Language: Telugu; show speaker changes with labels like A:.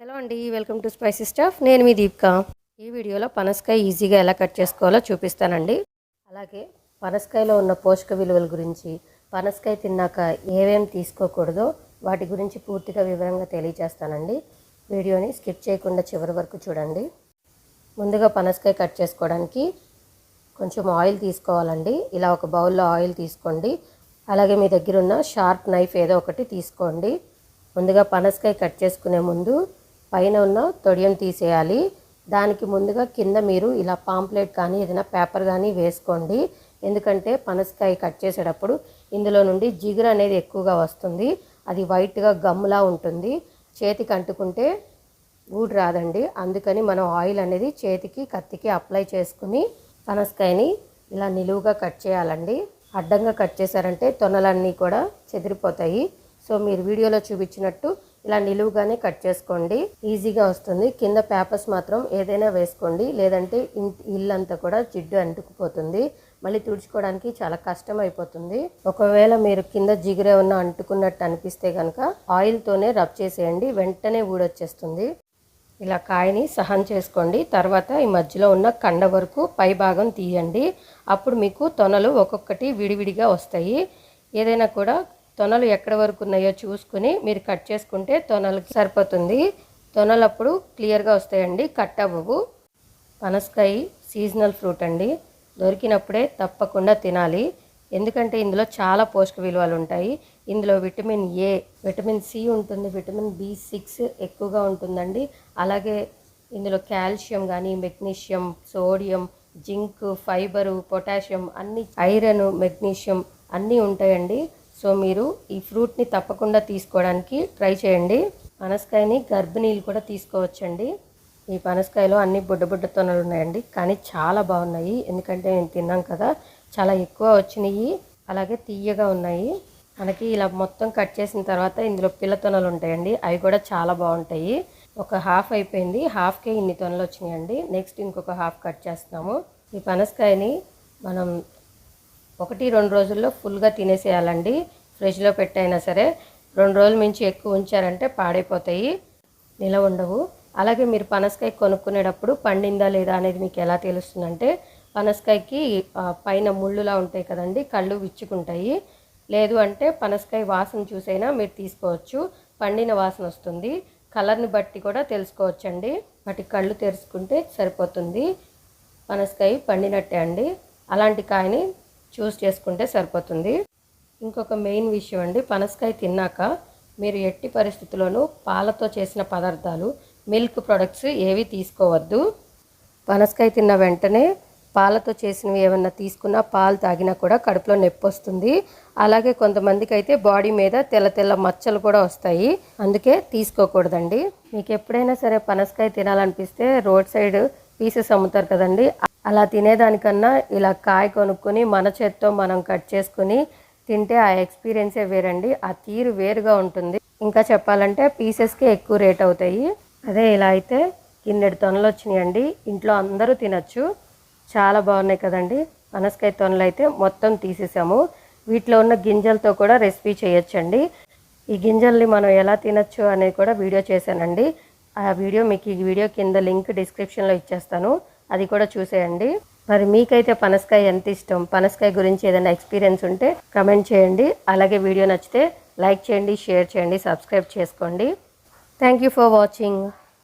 A: హలో అండి వెల్కమ్ టు స్పైసీ స్టాఫ్. నేను మీ దీపిక. ఈ వీడియోలో పనసకాయ ఈజీగా ఎలా కట్ చేసుకోవాలో చూపిస్తానండి. అలాగే పనసకాయలో ఉన్న పోషక విలువల గురించి పనసకాయ తిన్నాక ఏమేమి తీసుకోకూడదో వాటి గురించి పూర్తిగా వివరంగా తెలియజేస్తానండి. వీడియోని స్కిప్ చేయకుండా చివరి వరకు చూడండి. ముందుగా పనసకాయ కట్ చేసుకోవడానికి కొంచెం ఆయిల్ తీసుకోవాలండి. ఇలా ఒక బౌల్లో ఆయిల్ తీసుకోండి. అలాగే మీ దగ్గర ఉన్న షార్ప్ నైఫ్ ఏదో ఒకటి తీసుకోండి. ముందుగా పనసకాయ కట్ చేసుకునే ముందు పైన ఉన్న తొడియం తీసేయాలి. దానికి ముందుగా కింద మీరు ఇలా పాంప్లెట్ కానీ ఏదైనా పేపర్ కానీ వేసుకోండి. ఎందుకంటే పనసకాయ కట్ చేసేటప్పుడు ఇందులో నుండి జిగురు అనేది ఎక్కువగా వస్తుంది. అది వైట్గా గమ్ములా ఉంటుంది. చేతికి అంటుకుంటే ఊడి రాదండి. అందుకని మనం ఆయిల్ అనేది చేతికి కత్తికి అప్లై చేసుకుని పనసకాయని ఇలా నిలువుగా కట్ చేయాలండి. అడ్డంగా కట్ చేశారంటే తొనలన్నీ కూడా చెదిరిపోతాయి. సో మీరు వీడియోలో చూపించినట్టు ఇలా నిలువుగానే కట్ చేసుకోండి. ఈజీగా వస్తుంది. కింద పేపర్స్ మాత్రం ఏదైనా వేసుకోండి. లేదంటే ఇల్లంతా కూడా జిడ్డు అంటుకుపోతుంది. మళ్ళీ తుడుచుకోవడానికి చాలా కష్టం అయిపోతుంది ఒకవేళ మీరు కింద జిగురే ఉన్న అంటుకున్నట్టు అనిపిస్తే కనుక ఆయిల్తోనే రబ్ చేసేయండి. వెంటనే ఊడొచ్చేస్తుంది. ఇలా కాయని సహన్ చేసుకోండి. తర్వాత ఈ మధ్యలో ఉన్న కండ వరకు పై భాగం తీయండి. అప్పుడు మీకు తొనలు ఒక్కొక్కటి విడివిడిగా వస్తాయి. ఏదైనా కూడా తొనలు ఎక్కడ వరకు ఉన్నాయో చూసుకుని మీరు కట్ చేసుకుంటే తొనలకి సరిపోతుంది. తొనలు అప్పుడు క్లియర్గా వస్తాయండి. కట్ అవ్వవు. పనసకాయ సీజనల్ ఫ్రూట్ అండి. దొరికినప్పుడే తప్పకుండా తినాలి. ఎందుకంటే ఇందులో చాలా పోషక విలువలు ఉంటాయి. ఇందులో విటమిన్ ఏ విటమిన్ సి ఉంటుంది. విటమిన్ బి సిక్స్ ఎక్కువగా ఉంటుందండి. అలాగే ఇందులో కాల్షియం కానీ magnesium sodium zinc fibre potassium అన్ని ఐరన్ మెగ్నీషియం అన్నీ ఉంటాయండి. సో మీరు ఈ ఫ్రూట్ని తప్పకుండా తీసుకోవడానికి ట్రై చేయండి. పనసకాయని గర్భిణీలు కూడా తీసుకోవచ్చండి. ఈ పనసకాయలో అన్ని బుడ్డ బుడ్డ తొనలు ఉన్నాయండి. కానీ చాలా బాగున్నాయి. ఎందుకంటే నేను తిన్నాం కదా చాలా ఎక్కువ వచ్చినాయి. అలాగే తీయగా ఉన్నాయి. మనకి ఇలా మొత్తం కట్ చేసిన తర్వాత ఇందులో పిల్ల తొనలు ఉంటాయండి. అవి కూడా చాలా బాగుంటాయి. ఒక హాఫ్ అయిపోయింది. హాఫ్కే ఇన్ని తొనలు వచ్చినాయండి. నెక్స్ట్ ఇంకొక హాఫ్ కట్ చేస్తున్నాము. ఈ పనసకాయని మనం ఒకటి రెండు రోజుల్లో ఫుల్గా తినేసేయాలండి. ఫ్రిడ్జ్లో పెట్టైనా సరే రెండు రోజుల మించి ఎక్కువ ఉంచారంటే పాడైపోతాయి. నిలవ ఉండవు. అలాగే మీరు పనసకాయ కొనుక్కునేటప్పుడు పండిందా లేదా అనేది మీకు ఎలా తెలుస్తుందంటే పనసకాయకి పైన ముళ్ళులా ఉంటాయి కదండి కళ్ళు విచ్చుకుంటాయి. లేదు అంటే పనసకాయ వాసన చూసైనా మీరు తీసుకోవచ్చు. పండిన వాసన వస్తుంది. కలర్ని బట్టి కూడా తెలుసుకోవచ్చండి. వాటి కళ్ళు తెరుచుకుంటే సరిపోతుంది. పనసకాయ పండినట్టే అండి. అలాంటి కాయని చూస్ చేసుకుంటే సరిపోతుంది. ఇంకొక మెయిన్ విషయం అండి పనసకాయ తిన్నాక మీరు ఎట్టి పరిస్థితుల్లోనూ పాలతో చేసిన పదార్థాలు మిల్క్ ప్రొడక్ట్స్ ఏవి తీసుకోవద్దు. పనసకాయ తిన్న వెంటనే పాలతో చేసినవి ఏమన్నా తీసుకున్నా పాలు తాగినా కూడా కడుపులో నొప్పి వస్తుంది. అలాగే కొంతమందికి అయితే బాడీ మీద తెల్ల తెల్ల మచ్చలు కూడా వస్తాయి. అందుకే తీసుకోకూడదండి. మీకు ఎప్పుడైనా సరే పనసకాయ తినాలనిపిస్తే రోడ్ సైడ్ పీసెస్ అమ్ముతారు కదండి అలా తినేదానికన్నా ఇలా కాయ కొనుక్కొని మన చేత్తో మనం కట్ చేసుకుని తింటే ఆ ఎక్స్పీరియన్సే వేరండి. ఆ తీరు వేరుగా ఉంటుంది. ఇంకా చెప్పాలంటే పీసెస్కే ఎక్కువ రేట్ అవుతాయి. అదే ఇలా అయితే కిన్నెడు తొనలు వచ్చినాయండి. ఇంట్లో అందరూ తినచ్చు. చాలా బాగున్నాయి కదండి. పనసకాయ తొనలు అయితే మొత్తం తీసేసాము. వీటిలో ఉన్న గింజలతో కూడా రెసిపీ చేయొచ్చండి. ఈ గింజల్ని మనం ఎలా తినచ్చు అనేది కూడా వీడియో చేశానండి. ఆ వీడియో మీకు ఈ వీడియో కింద లింక్ డిస్క్రిప్షన్లో ఇచ్చేస్తాను. అది కూడా చూసేయండి. మరి మీకైతే పనసకాయ ఎంత ఇష్టం? పనసకాయ గురించి ఏదైనా ఎక్స్పీరియన్స్ ఉంటే కమెంట్ చేయండి. అలాగే వీడియో నచ్చితే లైక్ చేయండి షేర్ చేయండి సబ్స్క్రైబ్ చేసుకోండి. Thank you for watching